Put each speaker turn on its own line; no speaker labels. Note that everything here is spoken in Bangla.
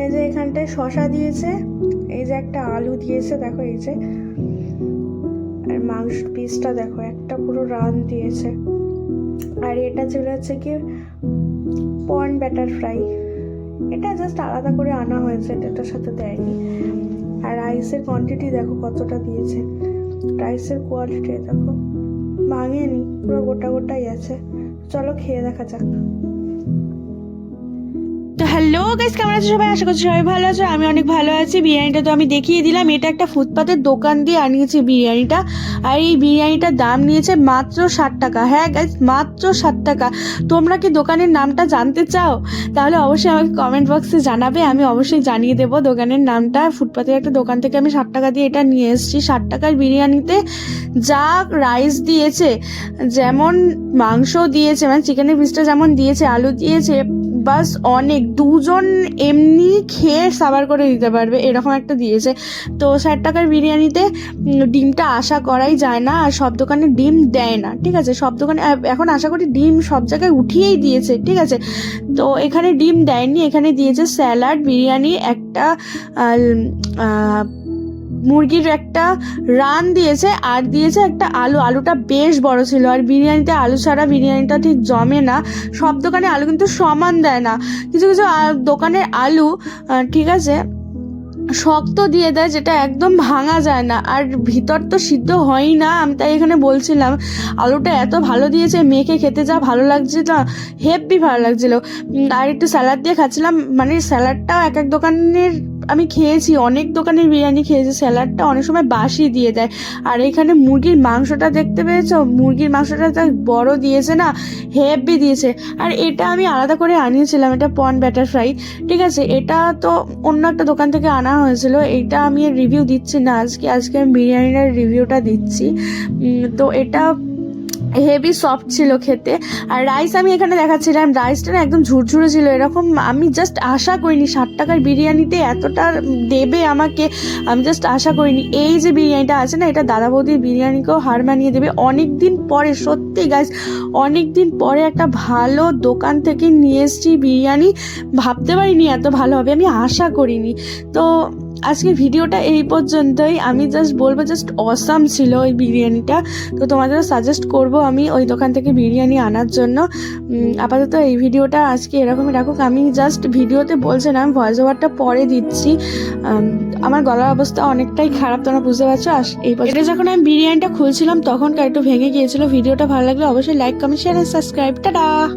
এই যে এখানটায় শশা দিয়েছে, এই যে একটা আলু দিয়েছে, দেখো এই যে। আর মাংস পিসটা দেখো, একটা পুরো রান দিয়েছে। আর এটা চলে হচ্ছে কি পর্ন ব্যাটার ফ্রাই এটা জাস্ট আলাদা করে আনা হয়েছে এটার সাথে দেয়নি। আর রাইসের কোয়ান্টিটি দেখো কতটা দিয়েছে। রাইসের কোয়ালিটি দেখো। ভাঙেনি, পুরো গোটা গোটাই আছে। চলো খেয়ে দেখা যাক। হ্যালো গাইস কেমন আছো সবাই? আশা করছি সবাই ভালো আছো। আমি অনেক ভালো আছি। বিরিয়ানিটা তো আমি দেখিয়ে দিলাম। এটা একটা ফুটপাতের দোকান দিয়ে আনিয়েছি বিরিয়ানিটা। আর এই বিরিয়ানিটার দাম নিয়েছে মাত্র ষাট টাকা। হ্যাঁ গাইস মাত্র ষাট টাকা। তোমরা কি দোকানের নামটা জানতে চাও? তাহলে অবশ্যই আমাকে কমেন্ট বক্সে জানাবে। আমি অবশ্যই জানিয়ে দেবো দোকানের নামটা। ফুটপাতের একটা দোকান থেকে আমি ষাট টাকা দিয়ে এটা নিয়ে এসেছি। ষাট টাকার বিরিয়ানিতে যা রাইস দিয়েছে, যেমন মাংস দিয়েছে মানে চিকেনের পিসটা যেমন দিয়েছে, আলু দিয়েছে বাস অনেক, দুজন এমনি খেয়ে সাবার করে দিতে পারবে, এরকম একটা দিয়েছে। তো ষাট টাকার বিরিয়ানিতে ডিমটা আশা করাই যায় না, আর সব দোকানে ডিম দেয় না, ঠিক আছে? সব দোকানে এখন আশা করি ডিম সব জায়গায় উঠিয়েই দিয়েছে, ঠিক আছে? তো এখানে ডিম দেয়নি, এখানে দিয়েছে স্যালাড, বিরিয়ানি, একটা মুরগির একটা রান দিয়েছে, আর দিয়েছে একটা আলু। আলুটা বেশ বড় ছিল, আর বিরিয়ানিতে আলু ছাড়া বিরিয়ানিটা ঠিক জমে না। সব দোকানে আলু কিন্তু সমান দেয় না। কিছু কিছু দোকানের আলু ঠিক আছে, শক্ত দিয়ে দেয়, যেটা একদম ভাঙা যায় না। আর ভিতর তো সিদ্ধ হয়ই না, আমি তাই এখানে বলছিলাম, আলুটা এত ভালো দিয়েছে মেখে খেতে যা ভালো লাগছে না হেভি ভালো লাগছিল। আর একটু স্যালাড দিয়ে খাচ্ছিলাম মানে স্যালাডটাও এক এক দোকানের আমি খেয়েছি, অনেক দোকানের বিরিয়ানি খেয়েছি, স্যালাডটা অনেক সময় বাসি দিয়ে দেয়। আর এখানে মুরগির মাংসটা দেখতে পেয়েছ? মুরগির মাংসটা যা বড় দিয়েছে না হেভি দিয়েছে। আর এটা আমি আলাদা করে আনিয়েছিলাম, এটা পন ব্যাটার ফ্রাই, ঠিক আছে? এটা তো অন্য একটা দোকান থেকে আনা হয়েছিল, এটা আমি রিভিউ দিচ্ছি না আজকে আজকে আমি বিরিয়ানির রিভিউটা দিচ্ছি। তো এটা হেভি সফট ছিল খেতে। আর রাইস আমি এখানে দেখাচ্ছিলাম। রাইসটা না একদম ঝুরঝুরে ছিল। এরকম আমি জাস্ট আশা করিনি, ষাট টাকার বিরিয়ানিতে এতটা দেবে আমাকে, আমি জাস্ট আশা করিনি। এই যে বিরিয়ানিটা আছে না, এটা দাদা বৌদির বিরিয়ানিকেও হার মানিয়ে দেবে। অনেক দিন পরে, সত্যি গাইস অনেক দিন পরে একটা ভালো দোকান থেকে নিয়ে এসেছি বিরিয়ানি। ভাবতে পারিনি এত ভালো হবে, আমি আশা করিনি। তো আজকের ভিডিওটা এই পর্যন্তই। আমি জাস্ট বলব জাস্ট অসাম ছিল ওই বিরিয়ানিটা। তো তোমাদেরও সাজেস্ট করব আমি ওই দোকান থেকে বিরিয়ানি আনার জন্য। আপাতত এই ভিডিওটা আজকে এরকমই রাখুক। আমি জাস্ট ভিডিওতে বলছিলাম ভয়েস ওভারটা পরে দিচ্ছি। আমার গলার অবস্থা অনেকটাই খারাপ, তোমরা বুঝতে পারছ? এই পর্যন্ত- যখন আমি বিরিয়ানিটা খুলছিলাম, তখনকার একটু ভেঙে গিয়েছিল। ভিডিওটা ভালো লাগলে অবশ্যই like comment share subscribe tata!